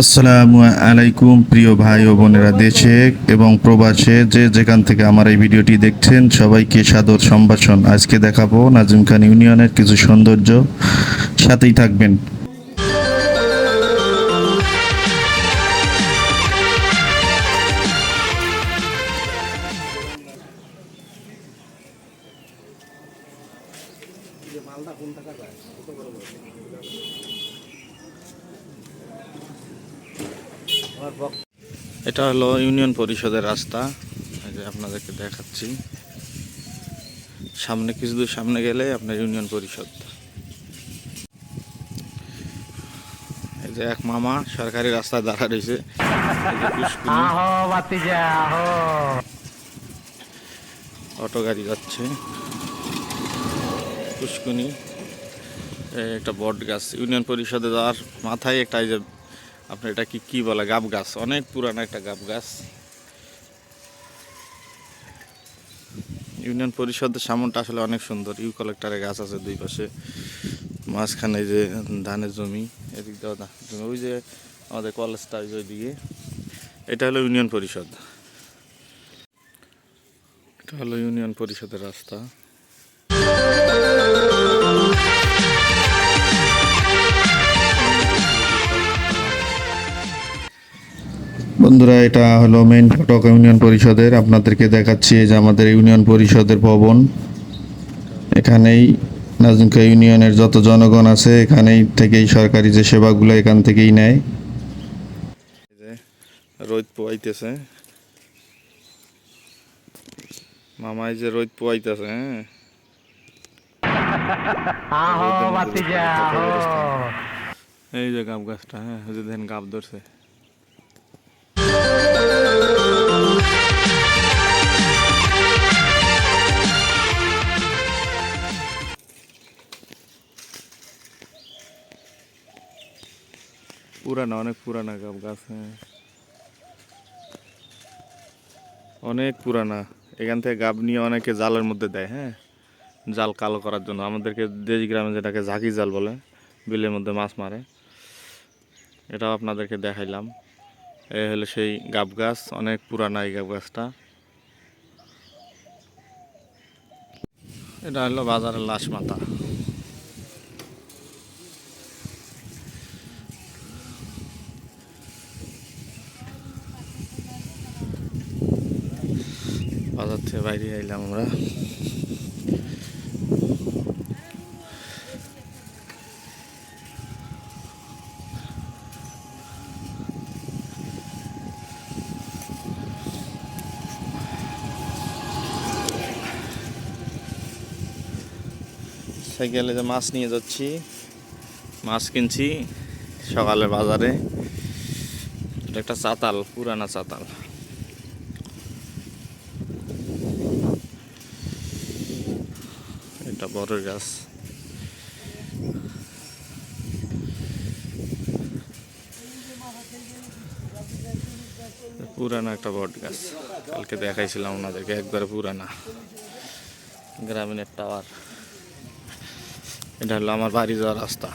আসসালামু আলাইকুম, প্রিয় ভাই ও বোনেরা, দেশে এবং প্রবাসে যে যেখান থেকে আমার এই ভিডিওটি দেখছেন, সবাইকে সাদর সম্ভাষণ। আজকে দেখাবো নাজিম খান ইউনিয়নের কিছু সৌন্দর্য। সাথেই থাকবেন। এটা হলো ইউনিয়ন পরিষদের রাস্তা। এই যে আপনাদেরকে দেখাচ্ছি। সামনে কিছু দূর সামনে গেলে আপনার ইউনিয়ন পরিষদ। এই যে এক মামা সরকারি রাস্তায় দাঁড়া রয়েছে। অটো গাড়ি যাচ্ছে। পুষ্কুনি এই একটা বট গাছ। ইউনিয়ন পরিষদে যাওয়ার মাথায় একটা এই যে আপনার এটা কি কি বলে, গাব গাছ? অনেক পুরানো একটা গাব গাছ। ইউনিয়ন পরিষদের সামনটা আসলে অনেক সুন্দর। ইউ কালেক্টারের গাছ আছে দুই পাশে। মাঝখানে যে ধানের জমি, এদিক দিয়ে ওই যে আমাদের কলেজটা ওই দিকে এটা হলো ইউনিয়ন পরিষদ। এটা হলো ইউনিয়ন পরিষদের রাস্তা। বন্ধুরা এটা হলো মেইন ফটক ইউনিয়ন পরিষদের। আপনাদেরকে দেখাচ্ছি যে আমাদের ইউনিয়ন পরিষদের ভবন। এখানেই নাজিমকা ইউনিয়নের যত জনগণ আছে এখানেই থেকেই সরকারি যে সেবাগুলো এখান থেকেই নেয়। রোদ পোয়াইতেছে মামাই যে রোদ পোয়াইতেছে হ্যাঁ? এই যে গাব গাছটা হ্যাঁ দেখেন গাব ধরছে। পুরানা, অনেক পুরানা গাব গাছ হ্যাঁ। অনেক পুরানা। এখান থেকে গাব নিয়ে অনেকে জালের মধ্যে দেয় হ্যাঁ। জাল কালো করার জন্য। আমাদেরকে দেশ গ্রামে যেটাকে ঝাঁকি জাল বলে, বিলের মধ্যে মাছ মারে। এটাও আপনাদেরকে দেখাইলাম। এ হলো সেই গাব গাছ, অনেক পুরানা এই গাব গাছটা। এটা হলো বাজারের লাশ মাথা। বাজার থেকে বাইরে আইলাম আমরা। সাইকেলে যে মাছ নিয়ে যাচ্ছি, মাছ কিনছি সকালে বাজারে। একটা চাতাল, পুরানা চাতাল। এটা বড় গাছ। পুরানা একটা বট গাছ। কালকে দেখাইছিলাম ওনাদেরকে, একবারে পুরানা। গ্রামীণের টাওয়ার। এটা হলো আমার বাড়ি যাওয়ার রাস্তা।